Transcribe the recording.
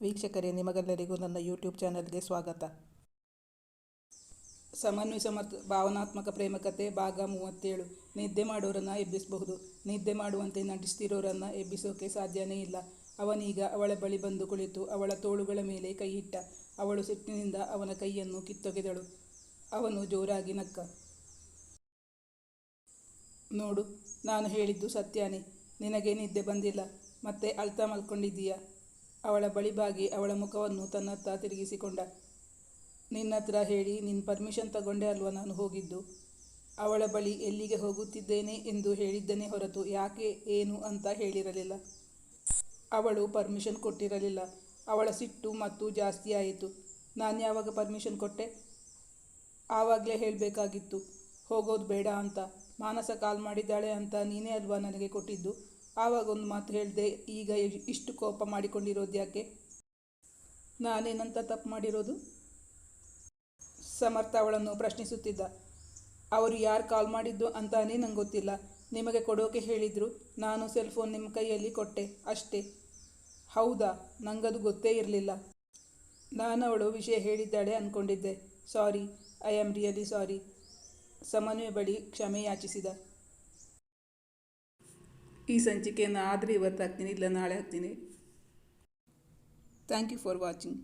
ವೀಕ್ಷಕರೇ, ನಿಮಗೆಲ್ಲರಿಗೂ ನನ್ನ ಯೂಟ್ಯೂಬ್ ಚಾನಲ್ಗೆ ಸ್ವಾಗತ. ಸಮನ್ವಯ ಸಮರ್ಥ, ಭಾವನಾತ್ಮಕ ಪ್ರೇಮಕತೆ ಭಾಗ ಮೂವತ್ತೇಳು. ನಿದ್ದೆ ಮಾಡೋರನ್ನು ಎಬ್ಬಿಸಬಹುದು. ನಿದ್ದೆ ಮಾಡುವಂತೆ ನಟಿಸ್ತಿರೋರನ್ನು ಎಬ್ಬಿಸೋಕೆ ಸಾಧ್ಯನೇ ಇಲ್ಲ. ಅವನೀಗ ಅವಳ ಬಳಿ ಬಂದು ಕುಳಿತು ಅವಳ ತೋಳುಗಳ ಮೇಲೆ ಕೈ ಇಟ್ಟ ಅವಳು ಸಿಟ್ಟಿನಿಂದ ಅವನ ಕೈಯನ್ನು ಕಿತ್ತೊಗೆದಳು. ಅವನು ಜೋರಾಗಿ ನಕ್ಕ. ನೋಡು, ನಾನು ಹೇಳಿದ್ದು ಸತ್ಯಾನೇ. ನಿನಗೆ ನಿದ್ದೆ ಬಂದಿಲ್ಲ. ಮತ್ತೆ ಅಳ್ತ ಮಲ್ಕೊಂಡಿದ್ದೀಯಾ? ಅವಳ ಬಳಿ ಬಾಗಿ ಅವಳ ಮುಖವನ್ನು ತನ್ನತ್ತ ತಿರುಗಿಸಿಕೊಂಡ. ನಿನ್ನತ್ರ ಹೇಳಿ ನಿನ್ನ ಪರ್ಮಿಷನ್ ತಗೊಂಡೆ ಅಲ್ವಾ ನಾನು ಹೋಗಿದ್ದು? ಅವಳ ಬಳಿ ಎಲ್ಲಿಗೆ ಹೋಗುತ್ತಿದ್ದೇನೆ ಎಂದು ಹೇಳಿದ್ದನೇ ಹೊರತು ಯಾಕೆ, ಏನು ಅಂತ ಹೇಳಿರಲಿಲ್ಲ. ಅವಳು ಪರ್ಮಿಷನ್ ಕೊಟ್ಟಿರಲಿಲ್ಲ. ಅವಳ ಸಿಟ್ಟು ಮತ್ತು ಜಾಸ್ತಿ ಆಯಿತು. ನಾನು ಯಾವಾಗ ಪರ್ಮಿಷನ್ ಕೊಟ್ಟೆ? ಆವಾಗಲೇ ಹೇಳಬೇಕಾಗಿತ್ತು. ಹೋಗೋದು ಬೇಡ ಅಂತ. ಮಾನಸ ಕಾಲ್ ಮಾಡಿದ್ದಾಳೆ ಅಂತ ನೀನೇ ಅಲ್ವಾ ನನಗೆ ಕೊಟ್ಟಿದ್ದು? ಆವಾಗ ಒಂದು ಮಾತು ಹೇಳಿದೆ, ಈಗ ಇಷ್ಟು ಕೋಪ ಮಾಡಿಕೊಂಡಿರೋದು ಯಾಕೆ? ನಾನೇನಂತ ತಪ್ಪು ಮಾಡಿರೋದು? ಸಮರ್ಥ ಅವಳನ್ನು ಪ್ರಶ್ನಿಸುತ್ತಿದ್ದ. ಅವರು ಯಾರು ಕಾಲ್ ಮಾಡಿದ್ದು ಅಂತಾನೇ ನಂಗೆ ಗೊತ್ತಿಲ್ಲ. ನಿಮಗೆ ಕೊಡೋಕೆ ಹೇಳಿದರು. ನಾನು ಸೆಲ್ ಫೋನ್ ನಿಮ್ಮ ಕೈಯಲ್ಲಿ ಕೊಟ್ಟೆ, ಅಷ್ಟೇ. ಹೌದಾ? ನಂಗದು ಗೊತ್ತೇ ಇರಲಿಲ್ಲ. ನಾನು ಅವಳು ವಿಷಯ ಹೇಳಿದ್ದಾಳೆ ಅಂದ್ಕೊಂಡಿದ್ದೆ sorry, I am really sorry. ಸಮನ್ವಯ ಬಳಿ ಕ್ಷಮೆ ಯಾಚಿಸಿದ. ಈ ಸಂಚಿಕೆಯನ್ನು ಆದರೆ ಇವತ್ತು ಹಾಕ್ತೀನಿ ಇಲ್ಲ ನಾಳೆ ಹಾಕ್ತೀನಿ. Thank you for watching